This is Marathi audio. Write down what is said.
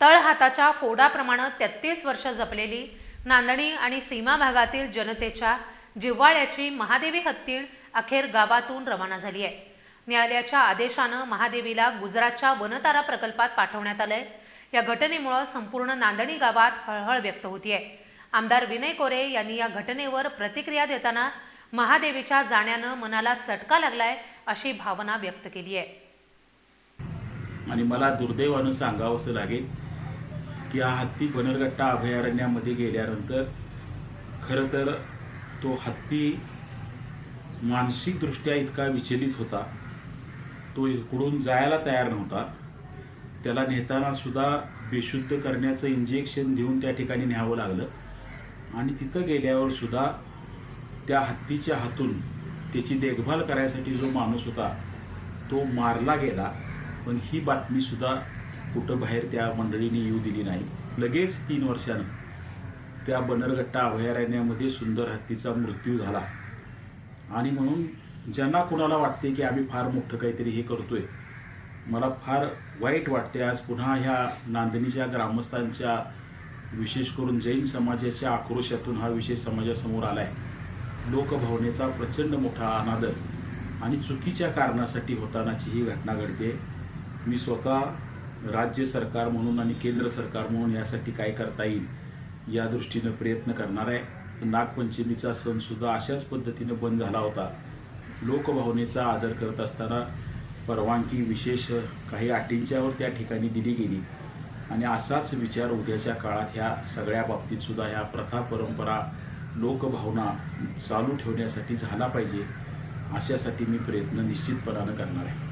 तळहाताच्या फोडाप्रमाणे तेहतीस वर्ष जपलेली नांदणी आणि सीमा भागातील जनतेच्या जिव्हाळ्याची महादेवी हत्तीळ अखेर गावातून रवाना झाली आहे. न्यायालयाच्या आदेशानं महादेवीला गुजरातच्या वनतारा प्रकल्पात पाठवण्यात आलंय. या घटनेमुळं संपूर्ण नांदणी गावात हळहळ व्यक्त होतीये. आमदार विनय कोरे यांनी या घटनेवर प्रतिक्रिया देताना महादेवीच्या जाण्यानं मनाला चटका लागलाय अशी भावना व्यक्त केली आहे आणि मला दुर्दैवानं सांगावंसं लागेल या हत्ती बनरगट्टा अभयारण्यामध्ये गेल्यानंतर खरं तर तो हत्ती मानसिकदृष्ट्या इतका विचलित होता. तो इकडून जायला तयार नव्हता. त्याला नेताना सुद्धा बेशुद्ध करण्याचं इंजेक्शन देऊन त्या ठिकाणी न्यावं लागलं. आणि तिथं गेल्यावर सुद्धा त्या हत्तीच्या हातून त्याची देखभाल करायसाठी जो माणूस होता तो मारला गेला. पण ही बातमीसुद्धा कुठं बाहेर त्या मंडळीने येऊ दिली नाही. लगेच तीन वर्षानं त्या बनरगट्टा अभयारण्यामध्ये सुंदर हत्तीचा मृत्यू झाला. आणि म्हणून ज्यांना कुणाला वाटते की आम्ही फार मोठं काहीतरी हे करतोय मला फार वाईट वाटते आज पुन्हा ह्या नांदणीच्या ग्रामस्थांच्या विशेष करून जैन समाजाच्या आक्रोशातून हा विषय समाजासमोर आलाय. लोकभावनेचा प्रचंड मोठा अनादर आणि चुकीच्या कारणासाठी होतानाची ही घटना घडते. मी स्वतः राज्य सरकार म्हणून आणि केंद्र सरकार म्हणून यासाठी काय करता येईल या दृष्टीनं प्रयत्न करणार आहे. नागपंचमीचा सणसुद्धा अशाच पद्धतीनं बंद झाला होता. लोकभावनेचा आदर करत असताना परवानगी विशेष काही अटींच्यावर त्या ठिकाणी दिली गेली. आणि असाच विचार उद्याच्या काळात ह्या सगळ्या बाबतीतसुद्धा ह्या प्रथा परंपरा लोकभावना चालू ठेवण्यासाठी झाला पाहिजे अशासाठी मी प्रयत्न निश्चितपणानं करणार आहे.